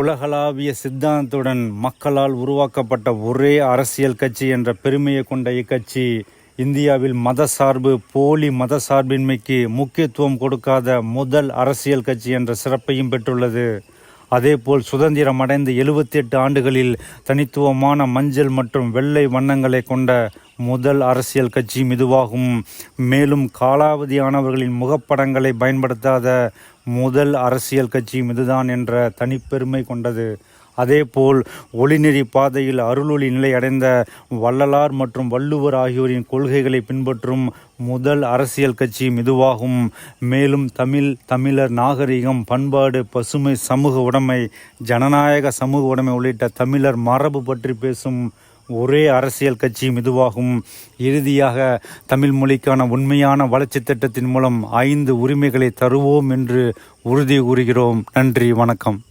உலகளாவிய சித்தாந்தத்துடன் மக்களால் உருவாக்கப்பட்ட ஒரே அரசியல் கட்சி என்ற பெருமையை கொண்ட இக்கட்சி இந்தியாவில் மதசார்பு போலி மதசார்பின்மைக்கு முக்கியத்துவம் கொடுக்காத முதல் அரசியல் கட்சி என்ற சிறப்பையும் பெற்றுள்ளது. அதேபோல் சுதந்திரம் அடைந்த எழுபத்தி எட்டு ஆண்டுகளில் தனித்துவமான மஞ்சள் மற்றும் வெள்ளை வண்ணங்களை கொண்ட முதல் அரசியல் கட்சி இதுவாகும். மேலும் காலாவதியானவர்களின் முகப்படங்களை பயன்படுத்தாத முதல் அரசியல் கட்சியும் இதுதான் என்ற தனிப்பெருமை கொண்டது. அதேபோல் ஒளிநெறி பாதையில் அருளொளி நிலை அடைந்த வள்ளலார் மற்றும் வள்ளுவர் ஆகியோரின் கொள்கைகளை பின்பற்றும் முதல் அரசியல் கட்சி இதுவாகும். மேலும் தமிழ் தமிழர் நாகரிகம் பண்பாடு பசுமை சமூக உடைமை ஜனநாயக சமூக உடைமை உள்ளிட்ட தமிழர் மரபு பற்றி பேசும் ஒரே அரசியல் கட்சி இதுவாகும் இறுதியாக தமிழ் மொழிக்கான உண்மையான வளர்ச்சி திட்டத்தின் மூலம் ஐந்து உரிமைகளை தருவோம் என்று உறுதி கூறுகிறோம். நன்றி வணக்கம்.